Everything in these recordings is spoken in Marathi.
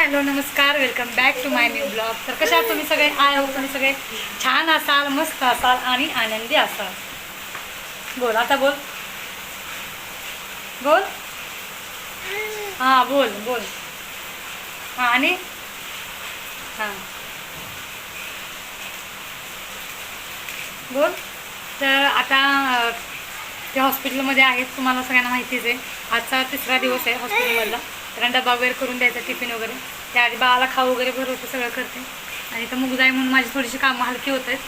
हॅलो नमस्कार welcome back to my new blog तर कशा तुम्ही सगळे? आय हो तुम्ही सगळे? छान असाल मस्त असाल आणि आनंदी असाल. बोल आता बोल. बोल. हां बोल बोल. हां आणि? हां. बोल. तर आता ते हॉस्पिटलमध्ये आहेत तुम्हाला सगळ्यांना माहितीच आहे. आजचा तिसरा दिवस आहे हॉस्पिटलमधला त्यांना डबा वगैरे करून द्यायचा टिफिन वगैरे. त्याआधी बाळाला खाऊ वगैरे भरवतो सगळं करते. आणि इथं मुगदाई म्हणून माझी थोडीशी कामं हलकी होत आहेत.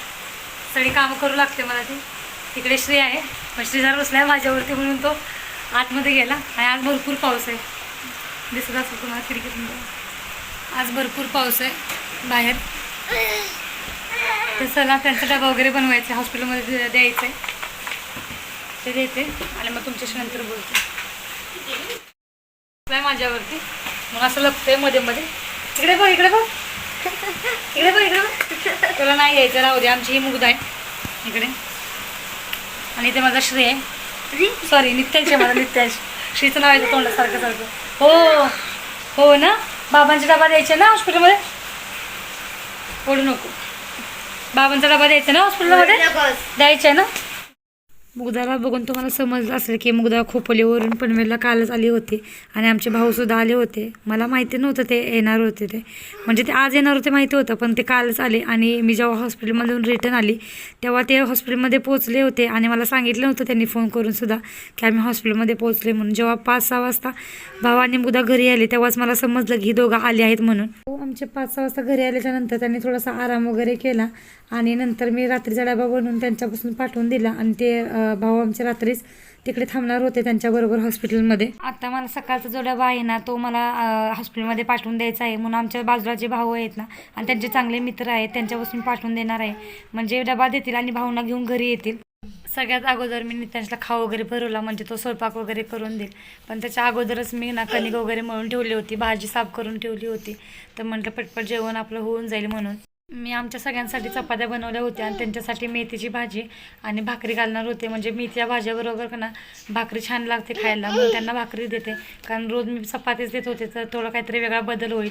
सगळी कामं करू लागते मला ती. तिकडे श्री आहे. पण श्री जर बसला आहे माझ्यावरती म्हणून तो आतमध्ये गेला. आणि आज भरपूर पाऊस आहे. दिसत असेल तुम्हाला खिडकीतून आज भरपूर पाऊस आहे बाहेर. तर चला त्यांचा डबा वगैरे बनवायचा हॉस्पिटलमध्ये द्यायचं आहे. ते देते. आणि मग तुमच्याशी नंतर बोलते. माझ्यावरती. मग असं लपतंयमध्ये मध्ये. इकडे बघ इकडे बघ. इकडे बघ इकडे बघ. तुला नाही यायचं राहू दे. आमची ही मुग्ध आहे. इकडे. आणि इथे माझा श्री आहे. सॉरी नित्यांश आहे माझा नित्यांश श्रीचं नाव आहे तोंडासारखं सारखं हो हो ना? बाबांचा डबा द्यायचे ना हॉस्पिटलमध्ये ओढू नको. बाबांचा डबा द्यायचा ना हॉस्पिटलमध्ये द्यायचा आहे ना? मुगदाला बघून तुम्हाला समजलं असेल की मुगदा खोपोलीवरून पनवेलला कालच आली होती आणि आमचे भाऊसुद्धा आले होते. मला माहिती नव्हतं ते येणार होते ते. म्हणजे ते आज येणार होते माहिती होतं पण ते कालच आले आणि मी जेव्हा हॉस्पिटलमधून रिटर्न आली तेव्हा ते हॉस्पिटलमध्ये पोचले होते आणि मला सांगितलं नव्हतं त्यांनी फोन करूनसुद्धा की आम्ही हॉस्पिटलमध्ये पोचले म्हणून. जेव्हा पाच सहा वाजता भाऊ आणि मुगदा घरी आले तेव्हाच मला समजलं की दोघं आले आहेत म्हणून. आमचे पाच सहा वाजता घरी आल्याच्यानंतर त्यांनी थोडासा आराम वगैरे केला. आणि नंतर मी रात्रीचा डबा बनवून त्यांच्यापासून पाठवून दिला. आणि ते भाऊ आमचे रात्रीच तिकडे थांबणार होते त्यांच्याबरोबर हॉस्पिटलमध्ये. आता मला सकाळचा जो डबा आहे ना तो मला हॉस्पिटलमध्ये पाठवून द्यायचा आहे. म्हणून आमच्या बाजूला जे भाऊ आहेत ना आणि त्यांचे चांगले मित्र आहेत त्यांच्यापासून पाठवून देणार आहे. म्हणजे डबा देतील आणि भाऊंना घेऊन घरी येतील. सगळ्यात अगोदर मी नित्यांशला खाऊ वगैरे भरवला म्हणजे तो स्वयंपाक वगैरे करून देईल. पण त्याच्या अगोदरच मी ना कणिक वगैरे मळून ठेवली होती भाजी साफ करून ठेवली होती. तर म्हटलं पटपट जेवण आपलं होऊन जाईल म्हणून. मी आमच्या सगळ्यांसाठी चपात्या बनवल्या होत्या आणि त्यांच्यासाठी मेथीची भाजी आणि भाकरी घालणार होते. म्हणजे मेथीच्या भाज्याबरोबर का ना भाकरी छान लागते खायला म्हणून त्यांना भाकरी देते. कारण रोज मी चपातीच देत होते तर थोडा काहीतरी वेगळा बदल होईल.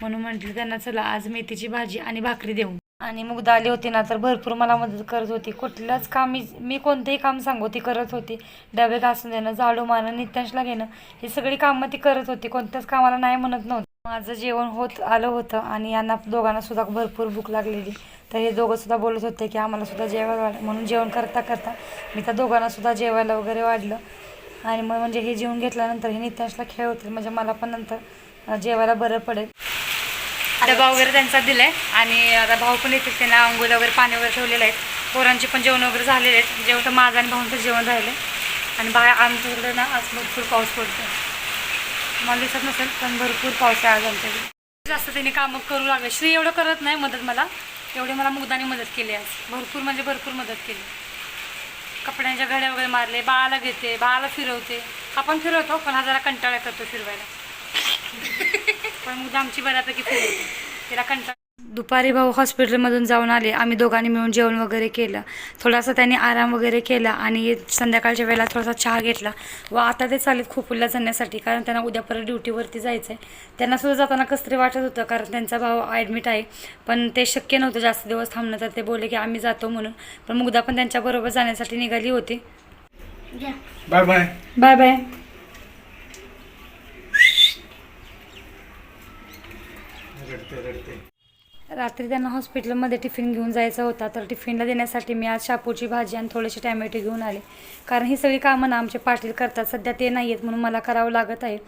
म्हणून म्हटलं त्यांना चला आज मेथीची भाजी आणि भाकरी देऊ. आणि मुग्धा आली होती ना तर भरपूर मला मदत करत होती. कुठलंच काम मी मी काम सांगू ती करत होती. डबे घासून देणं झाडू मारणं नित्यांशला घेणं ही सगळी कामं ती करत होती. कोणत्याच कामाला नाही म्हणत नव्हतं. माझं जेवण होत आलं होतं आणि यांना दोघांना सुद्धा भरपूर भूक लागलेली. तर हे दोघं सुद्धा बोलत होते की आम्हाला सुद्धा जेवायला वाढ म्हणून जेवण करता करता मी त्या दोघांना सुद्धा जेवायला वगैरे वाढलं. आणि मग म्हणजे हे जेवण घेतल्यानंतर हे नित्यांशला खेळ होतील म्हणजे मला पण नंतर जेवायला बरं पडेल. डबा वगैरे त्यांचा दिला आहे आणि आता भाऊ पण येतील त्यांना अंघोळ वगैरे पाणी वगैरे ठेवलेलं आहे पोरांचे पण जेवण वगैरे झालेले आहेत. जेवण तर माझं आणि भाऊंचं जेवण राहिले आणि बाहेर आमच्याकडे ना आज भरपूर पाऊस पडतो मला दिसत नसेल पण भरपूर पाऊस आहे आज आमच्याकडे. जास्त त्यांनी कामं करू लागले. श्री एवढं करत नाही मदत मला. एवढी मला मुगदाने मदत केली आज. भरपूर म्हणजे भरपूर मदत केली. कपड्यांच्या घड्या वगैरे मारले बाळाला घेते बाळाला फिरवते. आपण फिरवतो पण हा जरा कंटाळा करतो फिरवायला. पण मुद्दा आमची बऱ्यापैकी फिरवते तिला कंटाळा दुपारी भाऊ हॉस्पिटलमधून जाऊन आले. आम्ही दोघांनी मिळून जेवण वगैरे केलं. थोडासा त्यांनी आराम वगैरे केला आणि संध्याकाळच्या वेळेला थोडासा चहा घेतला. व आता ते चालेत खोपूरला जाण्यासाठी. कारण त्यांना उद्या परत ड्युटीवरती जायचं आहे त्यांना सुद्धा जाताना कसं तरी वाटत होतं. कारण त्यांचा भाऊ ॲडमिट आहे. पण ते शक्य नव्हतं जास्त दिवस थांबणं. तर ते बोलले की आम्ही जातो म्हणून. पण मुग्धा पण त्यांच्याबरोबर जाण्यासाठी निघाली होती. बाय बाय बाय बाय रडते रडते. रात्री त्यांना हॉस्पिटलमध्ये टिफिन घेऊन जायचा होता तर टिफिनला देण्यासाठी मी आज शापूची भाजी आणि थोडेसे टॅमॅटो घेऊन आले. कारण ही सगळी कामं ना आमचे पाटील करतात सध्या ते नाही आहेत म्हणून मला करावं लागत आहे.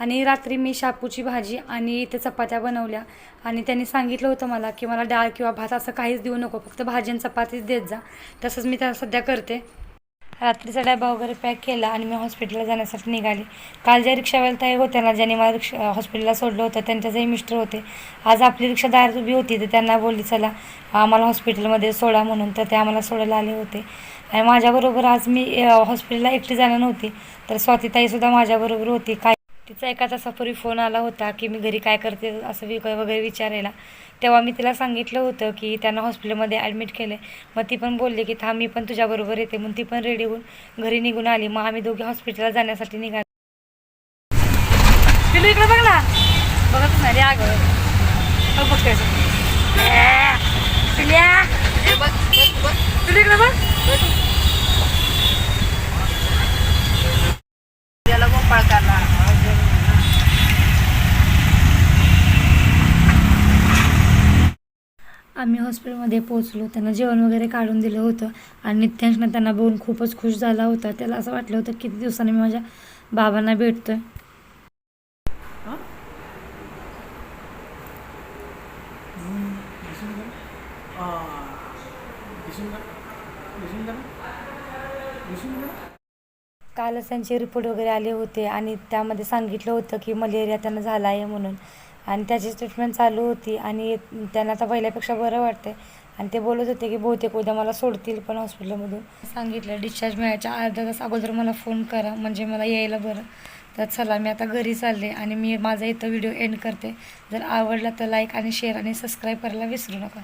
आणि रात्री मी शापूची भाजी आणि इथे चपात्या बनवल्या. आणि त्यांनी सांगितलं होतं मला की मला डाळ किंवा भात असं काहीच देऊ नको फक्त भाजी आणि चपातीच देत जा. तसंच मी त्या सध्या करते. रात्रीचा डबा वगैरे पॅक केला आणि मी हॉस्पिटलला जाण्यासाठी निघाली. काल ज्या रिक्षावाल्या ताई होत्या ना ज्यांनी मला रिक्षा हॉस्पिटलला सोडलं होतं त्यांच्याचंही मिस्टर होते. आज आपली रिक्षा दारात उभी होती तर त्यांना बोलली चला आम्हाला हॉस्पिटलमध्ये सोडा म्हणून. तर ते आम्हाला सोडायला आले होते. आणि माझ्याबरोबर आज मी हॉस्पिटलला एकटी जाणार नव्हती तर स्वातीताईसुद्धा माझ्याबरोबर होती. काय तिचा एका तासापूर्वी फोन आला होता की मी घरी काय करते असं वि वगैरे विचारायला. तेव्हा मी तिला सांगितलं होतं की त्यांना हॉस्पिटलमध्ये ॲडमिट केलं मग ती पण बोलली की थांब मी पण तुझ्याबरोबर येते. मग ती पण रेडी होऊन घरी निघून आली. मग आम्ही दोघे हॉस्पिटलला जाण्यासाठी निघालो. पिलू इकडे बघ ना. बघत नाही रे अगं बघ तुला इकडे बघ. आम्ही हॉस्पिटलमध्ये पोहोचलो त्यांना जेवण वगैरे काढून दिलं होतं आणि नित्यांशनं त्यांना बघून खूपच खुश झाला होता. त्याला असं वाटलं होतं किती दिवसांनी मी माझ्या बाबांना भेटतोय. कालच त्यांचे रिपोर्ट वगैरे आले होते आणि त्यामध्ये सांगितलं होतं की मलेरिया त्यांना झाला आहे म्हणून. आणि त्याची ट्रीटमेंट चालू होती आणि त्यांना आता पहिल्यापेक्षा बरं वाटतंय. आणि ते बोलत होते की बहुतेक उद्या मला सोडतील पण हॉस्पिटलमधून सांगितलं डिस्चार्ज मिळायच्या अर्धा तास अगोदर मला फोन करा म्हणजे मला यायला बरं. तर चला मी आता घरी चालले आणि मी माझा इथं व्हिडिओ एंड करते. जर आवडला तर लाईक आणि शेअर आणि सबस्क्राईब करायला विसरू नका.